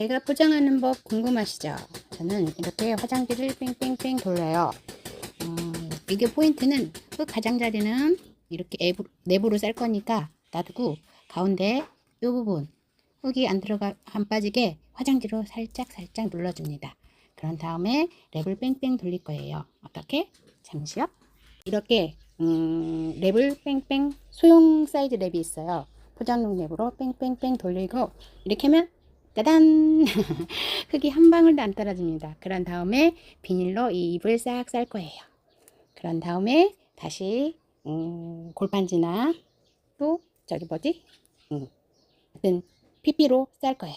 제가 포장하는 법 궁금하시죠? 저는 이렇게 화장지를 뺑뺑뺑 돌려요. 어, 이게 포인트는 그 가장자리는 이렇게 내부로 쌀 거니까 놔두고 가운데 이 부분 흙이 안 들어가 안 빠지게 화장지로 살짝 살짝 눌러줍니다. 그런 다음에 랩을 뺑뺑 돌릴 거예요. 어떻게? 잠시요. 이렇게 음, 랩을 뺑뺑 소형 사이즈 랩이 있어요. 포장용 랩으로 뺑뺑뺑 돌리고 이렇게 하면 짜잔! 흙이 한 방울도 안 떨어집니다. 그런 다음에 비닐로 이 잎을 싹 쌀 거예요. 그런 다음에 다시 음, 골판지나 또 저기 뭐지? 음, PP로 쌀 거예요.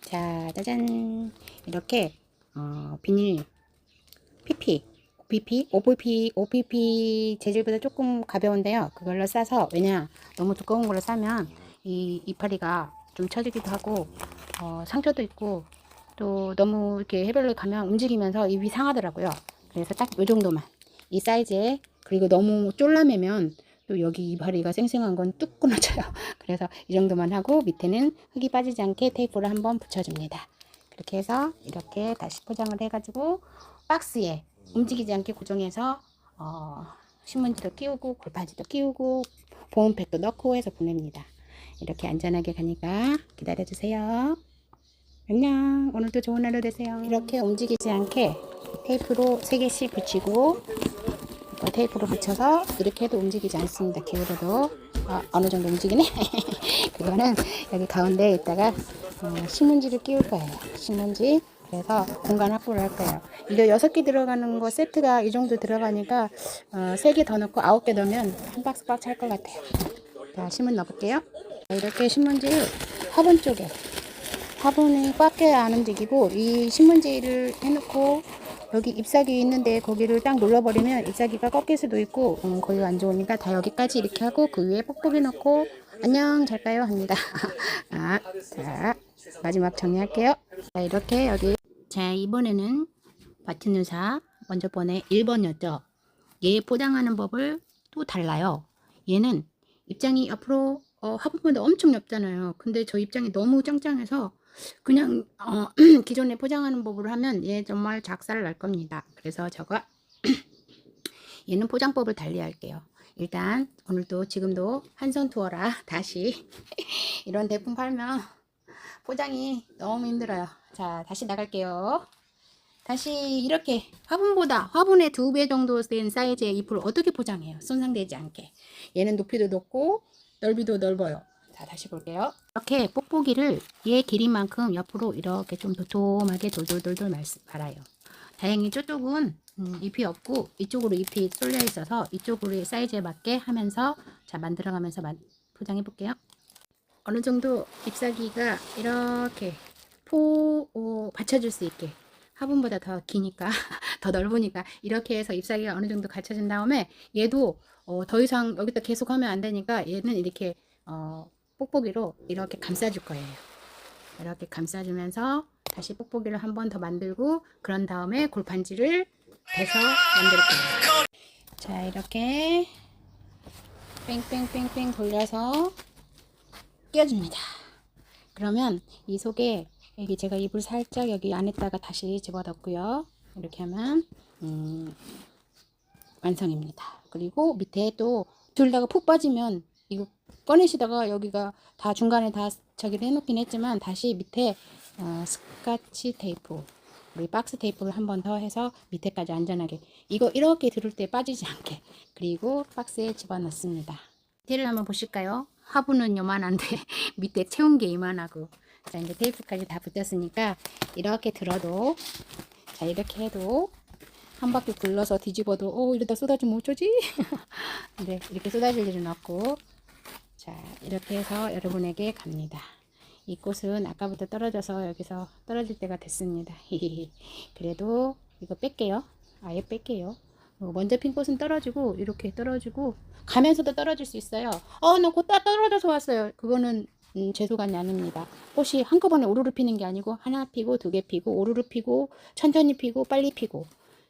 자, 짜잔! 이렇게 어, 비닐 PP, OPP, OPP, OPP 재질보다 조금 가벼운데요. 그걸로 싸서 왜냐 너무 두꺼운 걸로 싸면 이 이파리가 좀 처지기도 하고 어, 상처도 있고 또 너무 이렇게 해별로 가면 움직이면서 입이 상하더라고요. 그래서 딱이 정도만 이 사이즈에 그리고 너무 쫄라매면 또 여기 이파리가 생생한 건 뚝 끊어져요. 그래서 이 정도만 하고 밑에는 흙이 빠지지 않게 테이프를 한번 붙여줍니다. 그렇게 해서 이렇게 다시 포장을 해가지고 박스에 움직이지 않게 고정해서 어, 신문지도 끼우고 골판지도 끼우고 보온팩도 넣고 해서 보냅니다. 이렇게 안전하게 가니까 기다려주세요. 안녕. 오늘도 좋은 하루 되세요. 이렇게 움직이지 않게 테이프로 3개씩 붙이고 또 테이프로 붙여서 이렇게 해도 움직이지 않습니다. 기울어도 아, 어느 정도 움직이네. 그거는 여기 가운데에 있다가 어, 신문지를 끼울 거예요. 신문지. 그래서 공간 확보를 할 거예요. 이거 여섯 개 들어가는 거 세트가 이 정도 들어가니까 어, 세개 더 넣고 아홉 개 넣으면 한 박스 꽉 찰 것 같아요. 자, 신문 넣어볼게요. 자, 이렇게 신문지 화분 쪽에 화분이 꽉 껴야 안 움직이고 이 신문지를 해놓고 여기 잎사귀 있는데 거기를 딱 눌러버리면 잎사귀가 꺾일 수도 있고 음, 거기가 안 좋으니까 다 여기까지 이렇게 하고 그 위에 뽁뽁이 넣고 안녕 잘 가요 합니다. 아, 자 마지막 정리할게요. 자 이렇게 여기 자 이번에는 바티누사 먼저 번에 1번이었죠. 얘 포장하는 법을 또 달라요. 얘는 입장이 앞으로 어, 화분보다 엄청 얇잖아요. 근데 저 입장이 너무 짱짱해서 그냥 어, 기존에 포장하는 법으로 하면 얘 정말 작살 날 겁니다. 그래서 저거 얘는 포장법을 달리 할게요. 일단 오늘도 지금도 한선 투어라 다시 이런 제품 팔면 포장이 너무 힘들어요. 자 다시 나갈게요. 다시 이렇게 화분보다 화분의 두 배 정도 된 사이즈의 잎을 어떻게 포장해요? 손상되지 않게. 얘는 높이도 높고 넓이도 넓어요. 자, 다시 볼게요. 이렇게 뽁뽁이를 얘 길이만큼 옆으로 이렇게 좀 도톰하게 돌돌돌돌 말- 말아요. 다행히 저쪽은 음, 잎이 없고 이쪽으로 잎이 쏠려 있어서 이쪽으로 사이즈에 맞게 하면서 자 만들어가면서 만- 포장해 볼게요. 어느 정도 잎사귀가 이렇게 포 어, 받쳐줄 수 있게 화분보다 더 기니까 더 넓으니까 이렇게 해서 잎사귀가 어느 정도 갖춰진 다음에 얘도 어, 더 이상 여기다 계속 하면 안 되니까 얘는 이렇게 어, 뽁뽁이로 이렇게 감싸줄 거예요. 이렇게 감싸주면서 다시 뽁뽁이를 한 번 더 만들고 그런 다음에 골판지를 대서 만들 거예요. 자 이렇게 뺑뺑뺑뺑 돌려서 끼워줍니다. 그러면 이 속에 여기 제가 이불 살짝 여기 안에다가 다시 집어넣고요. 이렇게 하면 음, 완성입니다. 그리고 밑에 또 둘 다가 푹 빠지면 이거 꺼내시다가 여기가 다 중간에 다 저기를 해놓긴 했지만 다시 밑에 어, 스카치 테이프 우리 박스 테이프를 한 번 더 해서 밑에까지 안전하게 이거 이렇게 들을 때 빠지지 않게 그리고 박스에 집어넣습니다. 밑에를 한번 보실까요? 화분은 요만한데 밑에 채운 게 이만하고 자 이제 테이프까지 다 붙였으니까 이렇게 들어도 자 이렇게 해도 한 바퀴 굴러서 뒤집어도 오 이러다 쏟아지면 어쩌지? 네 이렇게 쏟아질 일은 없고 자 이렇게 해서 여러분에게 갑니다. 이 꽃은 아까부터 떨어져서 여기서 떨어질 때가 됐습니다. 그래도 이거 뺄게요. 아예 뺄게요. 어, 먼저 핀 꽃은 떨어지고 이렇게 떨어지고 가면서도 떨어질 수 있어요. 어, 나곧 떨어져서 왔어요. 그거는 음, 죄송한 아닙니다. 꽃이 한꺼번에 오르르 피는 게 아니고 하나 피고 두 개 피고 오르르 피고 천천히 피고 빨리 피고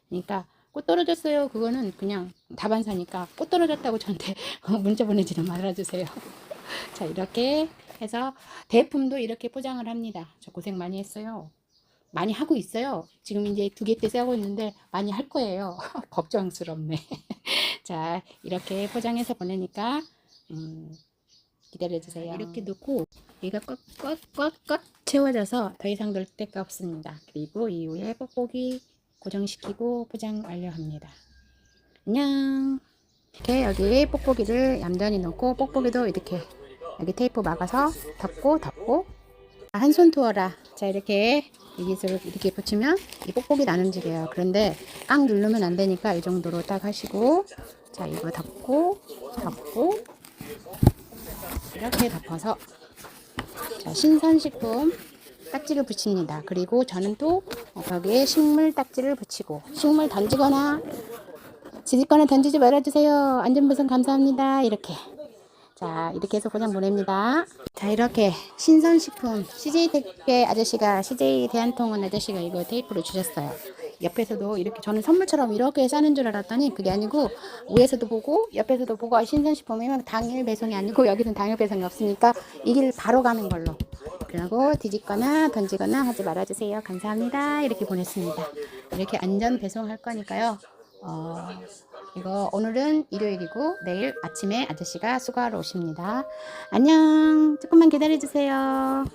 그러니까 꽃 떨어졌어요. 그거는 그냥 다반사니까 꽃 떨어졌다고 저한테 문자 보내지는 말아주세요. 자 이렇게 해서 대품도 이렇게 포장을 합니다. 저 고생 많이 했어요. 많이 하고 있어요. 지금 이제 두개때 싸고 있는데 많이 할 거예요. 걱정스럽네. 자, 이렇게 포장해서 보내니까 음, 기다려주세요. 이렇게 놓고 얘가 꽉꽉꽉꽉 채워져서 더 이상 넣을 데가 없습니다. 그리고 이후에 뽁뽁이 고정시키고 포장 완료합니다. 안녕. 이렇게 여기 뽁뽁이를 얌전히 넣고 뽁뽁이도 이렇게 여기 테이프 막아서 덮고 덮고 한손 투어라. 자 이렇게 여기서 이렇게 붙이면 이 뽁뽁이 안 움직여요. 그런데 꽉 누르면 안 되니까 이 정도로 딱 하시고 자 이거 덮고 덮고 이렇게 덮어서 자, 신선식품 딱지를 붙입니다. 그리고 저는 또 벽에 식물 딱지를 붙이고 식물 던지거나 지질 거나 던지지 말아주세요. 안전배송 감사합니다. 이렇게 자 이렇게 해서 포장 보냅니다. 자 이렇게 신선식품 CJ 택배 아저씨가 CJ 대한통운 아저씨가 이거 테이프로 주셨어요. 옆에서도 이렇게 저는 선물처럼 이렇게 싸는 줄 알았더니 그게 아니고 위에서도 보고 옆에서도 보고 아, 신선식품이면 당일 배송이 아니고 여기는 당일 배송이 없으니까 이 길 바로 가는 걸로 그리고 뒤집거나 던지거나 하지 말아주세요. 감사합니다. 이렇게 보냈습니다. 이렇게 안전 배송할 거니까요. 어, 이거 오늘은 일요일이고 내일 아침에 아저씨가 수거하러 오십니다. 안녕. 조금만 기다려주세요.